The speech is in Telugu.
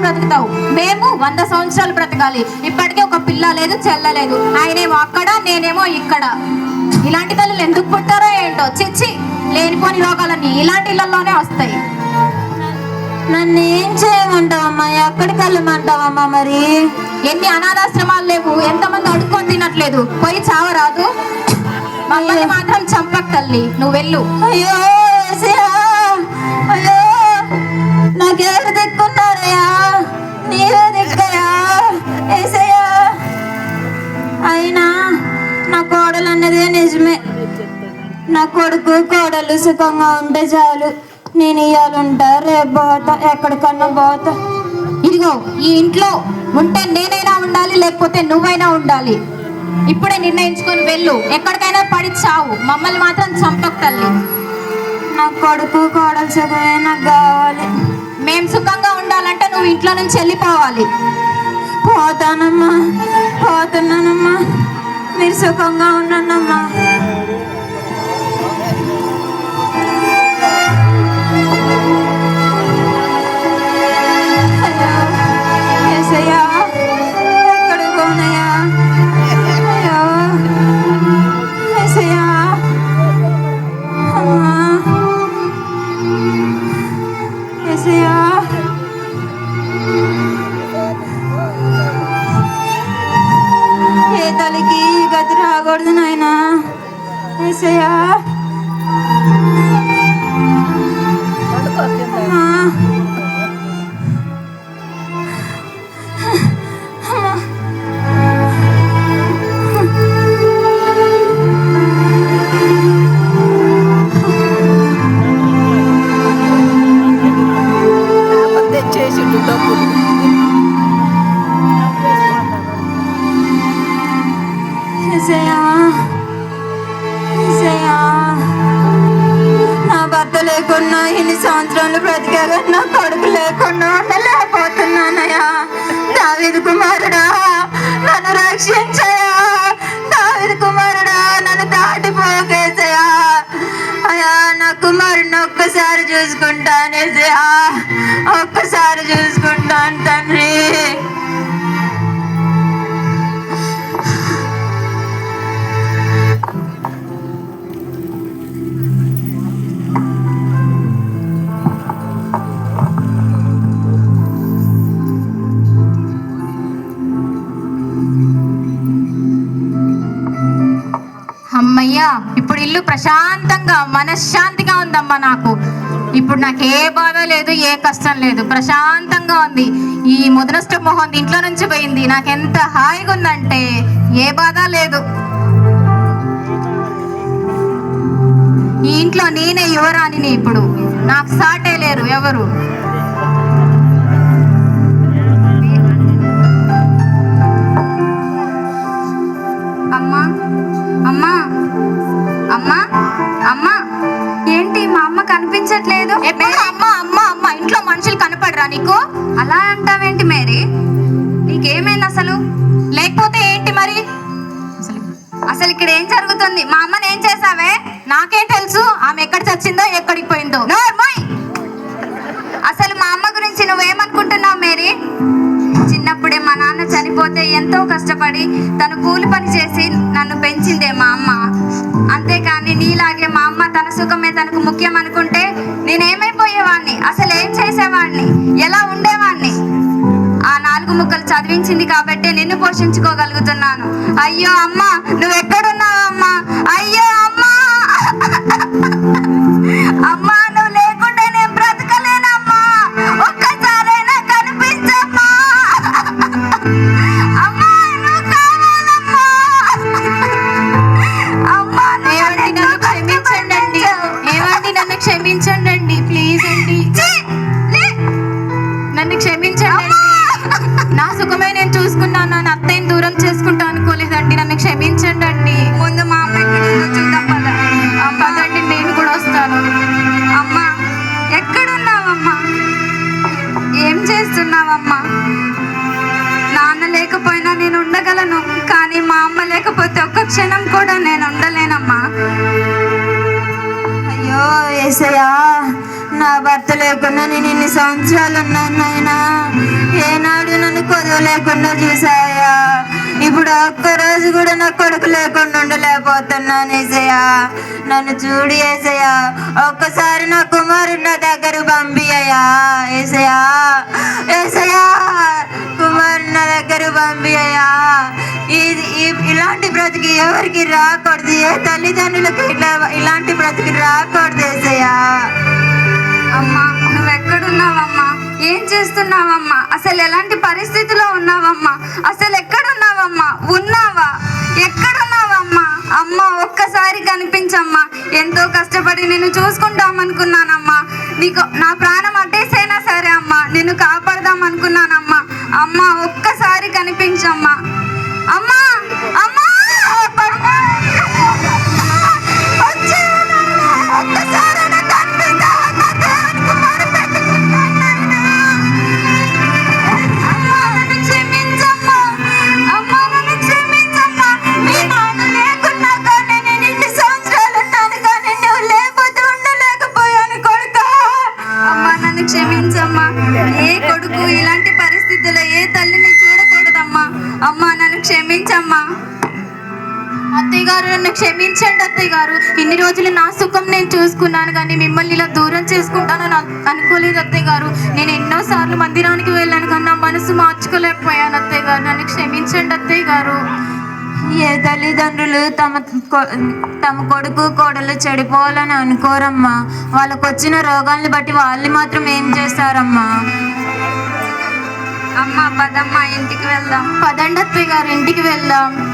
బ్రతుకుతావు. మేము వంద సంవత్సరాలు బ్రతకాలి. ఇప్పటికే ఒక పిల్ల లేదు చెల్లలేదు ఆయనేమో అక్కడ నేనేమో ఇక్కడ. ఇలాంటి తల్లులు ఎందుకు పుట్టారో ఏంటో? చిచ్చి లేనిపోని రోగాలన్నీ ఇలాంటి ఇళ్ళలోనే వస్తాయి. నన్ను ఏం చేయమంటావమ్మా ఎక్కడికి వెళ్ళమంటావమ్మా మరి? ఎన్ని అనాథాశ్రమాలు లేవు ఎంతమంది అడుక్కొని తినట్లేదు. పోయి చావరాదు. మమ్మల్ని మాత్రం చంపక తల్లి. నువ్వు వెళ్ళు. అయ్యో. నా కొడుకు కోడలు సుఖంగా ఉంటే చాలు. నేను ఇయ్యాలుంటా రేపు పోతా ఎక్కడికన్నా పోతా. ఇదిగో ఈ ఇంట్లో ఉంటే నేనైనా ఉండాలి లేకపోతే నువ్వైనా ఉండాలి. ఇప్పుడే నిర్ణయించుకొని వెళ్ళు. ఎక్కడికైనా పడి చావు. మమ్మల్ని మాత్రం చంపక తల్లి. నా కొడుకు కోడలు సుఖమే నాకు కావాలి. మేం సుఖంగా ఉండాలంటే నువ్వు ఇంట్లో నుంచి వెళ్ళిపోవాలి. పోతానమ్మా పోతున్నానమ్మా. మీరు సుఖంగా ఉన్నానమ్మా ఏసయ్యా లేకున్నా ఇన్ని సంవత్సరాలు బ్రతికాగా నా కొడుకు లేకుండా ఉండలేకపోతున్నానయ్యా. దావిది కుమారుడా నన్ను రక్షించయా దావిది కుమారుడా నన్ను దాటిపోకేసయా. అయ్యా నా కుమారుడిని ఒక్కసారి చూసుకుంటానేసయా ఒక్కసారి చూసుకుంటాను తండ్రి. అయ్యా ఇప్పుడు ఇల్లు ప్రశాంతంగా మనశ్శాంతిగా ఉందమ్మా నాకు. ఇప్పుడు నాకు ఏ బాధ లేదు ఏ కష్టం లేదు. ప్రశాంతంగా ఉంది. ఈ ముదనష్ట మొహం ఇంట్లో నుంచి పోయింది. నాకు ఎంత హాయిగా ఉందంటే ఏ బాధ లేదు. ఈ ఇంట్లో నేనే యువరాణిని ఇప్పుడు. నాకు సాటే లేరు ఎవరు. కనిపించట్లేదు. ఎప్పుడు? అమ్మ అమ్మ అమ్మ ఇంట్లో మనుషులు కనపడరా నీకు? అలా అంటావేంటి మేరీ? నీకేమైంది అసలు? లేకపోతే ఏంటి మరి? అసలు అసలు ఇక్కడ ఏం జరుగుతుంది? మా అమ్మని ఏం చేసావే? నాకేం తెలుసు? ఆమె ఎక్కడ చచ్చిందో నాన్న ఎంతో కష్టపడి తను కూలి పని చేసి నన్ను పెంచిందే మా అమ్మ. అంతేకాని నీలాగే మా అమ్మ తన సుఖమే తనకు ముఖ్యం అనుకుంటే నేనేమైపోయేవాడిని అసలు ఏం చేసేవాడిని ఎలా ఉండేవాడిని ఆ నాలుగు ముక్కలు చదివించింది కాబట్టి నిన్ను పోషించుకోగలుగుతున్నాను. అయ్యో అమ్మ నువ్వు ఎక్కడున్నావు అమ్మా? అయ్యో అమ్మా! అమ్మా నువ్వు లేకుంటే నేను బ్రతకలేనమ్మా. ఒక్కసారైనా కనిపించమ్మా. క్షమించండి. నా సుఖమే నేను చూసుకున్నాను నా అత్తయ్యని దూరం చేసుకుంటా అనుకోలేదండి. నన్ను క్షమించండి అండి ముందు మా అమ్మ చూద్దాం పదండి నేను కూడా వస్తాను. అమ్మా ఎక్కడున్నావమ్మా? ఏం చేస్తున్నావమ్మా? నాన్న లేకపోయినా నేను ఉండగలను కానీ మా అమ్మ లేకపోతే ఒక్క క్షణం కూడా నేను ఉండలేనమ్మా. అయ్యో ఏసయ్యా. నా భర్త లేకుండా నేను ఇన్ని సంవత్సరాలు ఉన్నాను నాయనా. లేకుండా చూసాయా ఇప్పుడు ఒక్క రోజు కూడా నా కొడుకు లేకుండా ఉండలేకపోతున్నాను ఏసయ్యా నన్ను చూడు ఏసయ్యా. ఒక్కసారి నా కుమారుడు నా దగ్గర పంపియ్యా ఏసయ్యా. ఏసయ్యా. కుమారుడు నా దగ్గర పంపియ్యా ఇది ఇలాంటి బ్రతికి ఎవరికి రాకూడదు. ఏ తల్లిదండ్రులకు ఇట్లా ఇలాంటి బ్రతికి రాకూడదు ఏసయ్యా. అమ్మా నువ్వెక్కడున్నావమ్మా ఏం చేస్తున్నావమ్మా? అసలు ఎలాంటి పరిస్థితిలో ఉన్నావమ్మా? అసలు ఎక్కడున్నావమ్మా? ఉన్నావా? ఎక్కడున్నావమ్మా? అమ్మ ఒక్కసారి కనిపించమ్మా. ఎంతో కష్టపడి నేను చూసుకుంటామనుకున్నానమ్మా. నీకు నా ప్రాణం అడ్డేసైనా సరే అమ్మా నిన్ను కాపాడదాం అనుకున్నానమ్మా అమ్మ ఒక్కసారి కని క్షమించమ్మా. ఏ కొడుకు ఇలాంటి పరిస్థితుల్లో ఏ తల్లిని చూడకూడదమ్మా. అమ్మా నన్ను క్షమించమ్మా. అత్తయ్య గారు నన్ను క్షమించండి అత్తయ్య గారు ఇన్ని రోజులు నా సుఖం నేను చూసుకున్నాను కానీ మిమ్మల్ని ఇలా దూరం చేసుకుంటానని అనుకోలేదు అత్తయ్య గారు నేను ఎన్నో సార్లు మందిరానికి వెళ్ళాను కానీ నా మనసు మార్చుకోలేకపోయాను అత్తయ్య గారు నన్ను క్షమించండి అత్తయ్య గారు ఏ తల్లిదండ్రులు తమ తమ కొడుకు కోడలు చెడిపోవాలని అనుకోరమ్మా. వాళ్ళకు వచ్చిన రోగాల్ని బట్టి వాళ్ళు మాత్రం ఏం చేస్తారమ్మా? అమ్మా పదమ్మా ఇంటికి వెళ్దాం. పదండి అత్తయ్య గారు ఇంటికి వెళ్దాం.